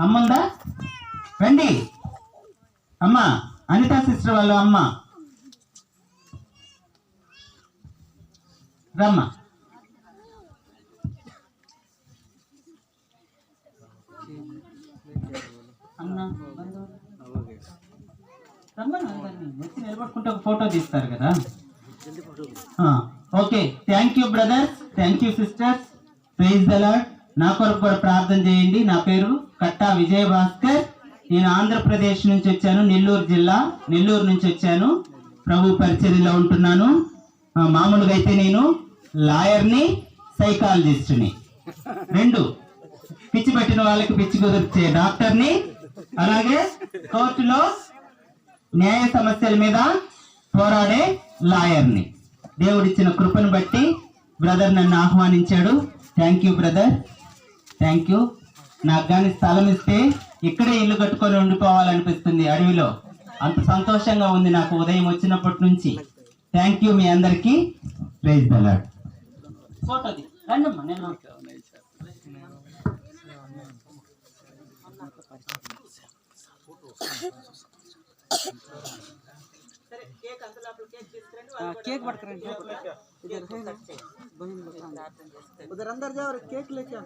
అమ్ముందా? రండి. అమ్మా అనితా సిస్టర్ వాళ్ళు అమ్మ. రమ్మ. వచ్చి నిలబడుకుంటే ఒక ఫోటో తీస్తారు కదా. Okay. Thank you brothers thank you sisters prize the నా కొరకు కూడా ప్రార్థన చేయండి. నా పేరు కట్టా విజయ భాస్కర్ నేను ఆంధ్రప్రదేశ్ నుంచి వచ్చాను నెల్లూరు జిల్లా నెల్లూరు నుంచి వచ్చాను. ప్రభు పరిచర్యలో ఉంటున్నాను. మామూలుగా అయితే నేను లాయర్ని సైకాలజిస్ట్ని. రెండు పిచ్చి పెట్టిన వాళ్ళకి పిచ్చి కుదిర్చే డాక్టర్ని అలాగే కోర్టులో న్యాయ సమస్యల మీద పోరాడే లాయర్ని. దేవుడిచ్చిన కృపను బట్టి బ్రదర్ నన్ను ఆహ్వానించాడు. Thank you brother. Thank you. నాకు కానీ స్థలం ఇస్తే ఇక్కడే ఇల్లు కట్టుకొని ఉండిపోవాలనిపిస్తుంది అడవిలో అంత సంతోషంగా ఉంది నాకు ఉదయం వచ్చినప్పటి నుంచి థ్యాంక్ యూ మీ అందరికీ ప్రైజ్ దలాడ్ ఫోటోది రండమ్మా నేను केक बट करें इधर है ना बहन लोग उधर अंदर जाओ और केक लेके आओ